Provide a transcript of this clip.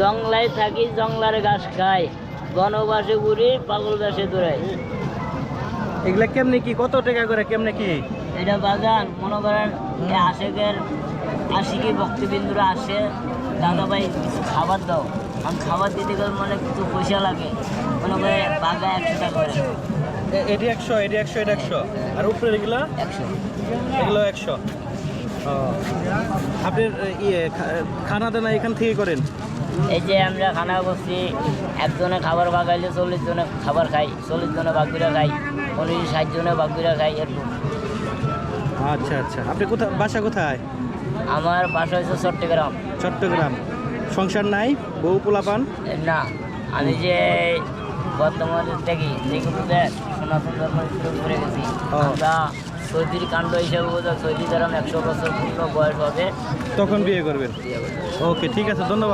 জংলায় থাকি জংলার ঘাস খাই। বনবাসে ঘুরি পাগল গাছে দৌড়াই। এগুলা কেমনে কি? কত টাকা করে কেমনে কি? এটা বাগান মনে করেন আশেকের আশিকি ভক্তিবিন্দুরা আসে দাদা ভাই কিছু খাবার দাও। আমি খাবার দিতে গেলে মানে কিছু পয়সা লাগে। মনে করে বাগা একশো টাকা করে। এটি একশো এটি একশো এটা একশো। আর উপরে এগুলা? একশো। এগুলো একশো। আপনার এ, ইয়ে খানা দানা এখান থেকে করেন? এই যে আমরা খানা করছি একজনে খাবার বাগাইলে চল্লিশ জনে খাবার খাই চল্লিশ জনে বাগুরা খাই পনেরো ষাট জনে বাগুরা খাই এরকম। আচ্ছা আচ্ছা। আপনি কোথায় বাসা কোথায়? আমার বাসা হচ্ছে চট্টগ্রাম। চট্টগ্রাম। সংসার নাই? বউ পোলাপান? না আমি যে বর্তমানে দেখি যেগুলোতে সনাতন ধর্ম শুরু করে গেছি। আমরা সৌদির কাণ্ড হিসেবে বোঝা সৌদি যারা একশো বছর পূর্ণ বয়স হবে। তখন বিয়ে করবেন। ওকে ঠিক আছে ধন্যবাদ।